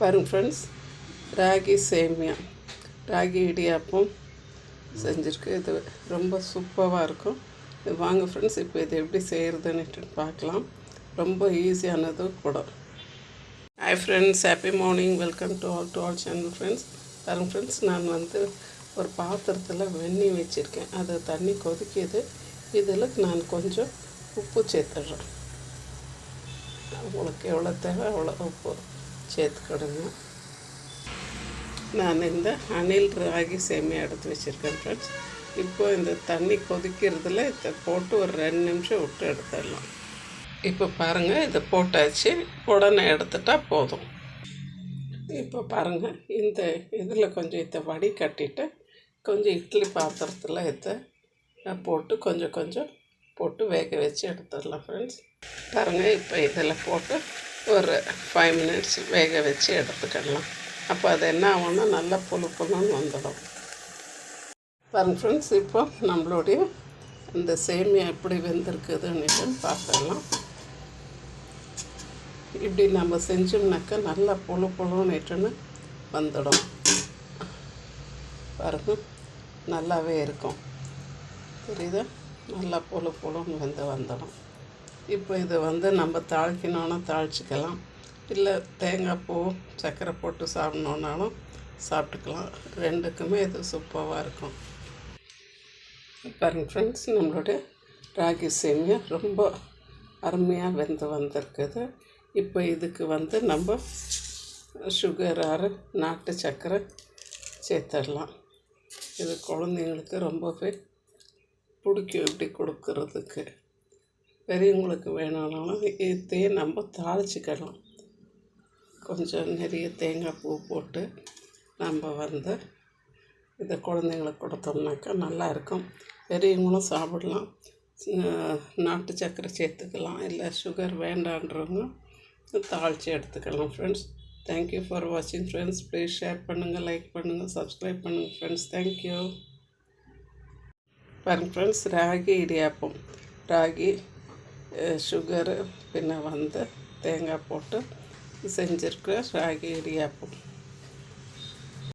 பாருங்க ஃப்ரெண்ட்ஸ் ராகி சேமியா. ராகி இடியாப்பம் செஞ்சுருக்கு. இது ரொம்ப சூப்பராக இருக்கும். இது வாங்க ஃப்ரெண்ட்ஸ் இப்போ இது எப்படி செய்கிறதுன்னுட்டு பார்க்கலாம். ரொம்ப ஈஸியானது கூட. Hi friends happy morning welcome to all to all channel friends பாருங்க ஃப்ரெண்ட்ஸ் நான் வந்து ஒரு பாத்திரத்தில் வெந்நீர் வச்சுருக்கேன். அது தண்ணி கொதிக்கிது. இதில் நான் கொஞ்சம் உப்பு சேர்த்துடுறேன். உங்களுக்கு எவ்வளோ தேவை அவ்வளோ உப்பு. சேர்த்துக்கிடுங்க நான் இந்த அணில் ராகி சேமியா எடுத்து வச்சுருக்கேன் ஃப்ரெண்ட்ஸ் இப்போ இந்த தண்ணி கொதிக்கிறதுல இதை போட்டு ஒரு ரெண்டு நிமிஷம் விட்டு எடுத்துடலாம். இப்போ பாருங்கள் இதை போட்டாச்சு. உடனே எடுத்துட்டால் போதும். இப்போ பாருங்கள் இந்த இதில் கொஞ்சம் இதை வடி கட்டிட்டு கொஞ்சம் இட்லி பாத்திரத்தில் இதை போட்டு கொஞ்சம் கொஞ்சம் போட்டு வேக வச்சு எடுத்துடலாம் ஃப்ரெண்ட்ஸ் பாருங்கள் இப்போ இதில் போட்டு ஒரு ஃபைவ் மினிட்ஸ் வேக வச்சு எடுத்துக்கிடலாம் அப்போ அது என்ன ஆகும்னா நல்லா புழு புழுன்னு வந்துடும். பாருங்க ஃப்ரெண்ட்ஸ் இப்போ நம்மளுடைய இந்த சேமியா எப்படி வெந்திருக்குதுன்னு பார்த்துடலாம். இப்படி நம்ம செஞ்சோம்னாக்கா நல்லா புழு புழுன்னுட்டுன்னு வந்துடும். பாருங்க நல்லாவே இருக்கும். தெரியுதா நல்லா புழு புழுன்னு வந்து வந்துடும். இப்போ இதை வந்து நம்ம தாளிக்கணுன்னா தாளிச்சிக்கலாம். இல்லை தேங்காய் பூ சர்க்கரை போட்டு சாப்பிட்ணுன்னாலும் சாப்பிட்டுக்கலாம். ரெண்டுக்குமே இது சூப்பராக இருக்கும். பாருங்க ஃப்ரெண்ட்ஸ் நம்மளுடைய ராகி சேமியா ரொம்ப அருமையாக வெந்து வந்திருக்குது. இப்போ இதுக்கு வந்து நம்ம சுகர் ஆறு நாட்டு சர்க்கரை சேர்த்துடலாம். இது குழந்தைங்களுக்கு ரொம்பவே பிடிக்கும் இப்படி கொடுக்கறதுக்கு. பெரியவங்களுக்கு வேணும்னாலும் இதையே நம்ம தாளிச்சிக்கலாம். கொஞ்சம் நிறைய தேங்காய் பூ போட்டு நம்ம வந்து இதை குழந்தைங்களுக்கு கொடுத்தோம்னாக்கா நல்லாயிருக்கும் பெரியவங்களும் சாப்பிடலாம். நாட்டு சர்க்கரை சேர்த்துக்கலாம். இல்லை சுகர் வேண்டான்றவங்க தாளித்து எடுத்துக்கலாம் ஃப்ரெண்ட்ஸ் தேங்க்யூ ஃபார் வாட்சிங் ஃப்ரெண்ட்ஸ் ப்ளீஸ் ஷேர் பண்ணுங்கள் லைக் பண்ணுங்கள் சப்ஸ்கிரைப் பண்ணுங்கள் ஃப்ரெண்ட்ஸ் தேங்க்யூ பாருங்கள் ஃப்ரெண்ட்ஸ் ராகி இடியாப்பம். ராகி சுகரு பின்ன வந்து தேங்காய் போட்டு செஞ்சுருக்க ராகி இடியாப்பம்.